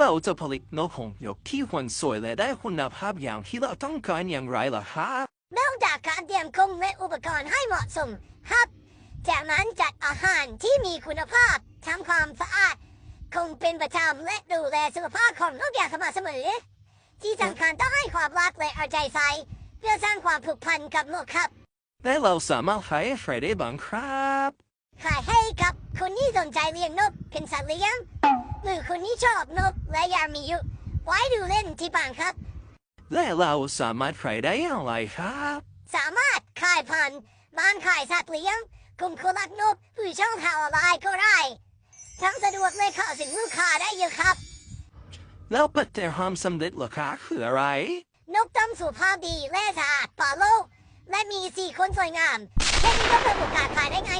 เราจะผลิตนกหงส์หยกที่หวนสวยและได้คุณภาพอย่างที่เราต้องการอย่างไรล่ะครับนอกจากการเตรียมกรงและอุปกรณ์ให้เหมาะสมครับ จากนั้นจัดอาหารที่มีคุณภาพทำความสะอาด คงเป็นประจำและดูแลสุขภาพของนกอย่างสม่ำเสมอ ที่สำคัญต้องให้ความรักและเอาใจใส่เพื่อสร้างความผูกพันกับนกครับและเราสามารถขายให้ใครได้บ้างครับขายให้กับคนที่สนใจเลี้ยงนกเป็นสัตว์เลี้ยง หรือคนที่ชอบนกและอยากมีอยู่ไว้ดูเล่นที่บ้านครับ และเราสามารถขายได้อย่างไรครับ สามารถขายผ่านบ้านขายสัตว์เลี้ยงกลุ่มคนรักนกหรือช่องทางออนไลน์ก็ได้ทั้งสะดวกเลยเข้าถึงลูกค้าได้เยอะครับ แล้วปัจจัยความสำเร็จล่ะครับคืออะไร นกต้องสุขภาพดีและสะอาดปลอดโรคและมีสีขนสวยงามแค่นี้ก็เพิ่มโอกาสขายได้ง่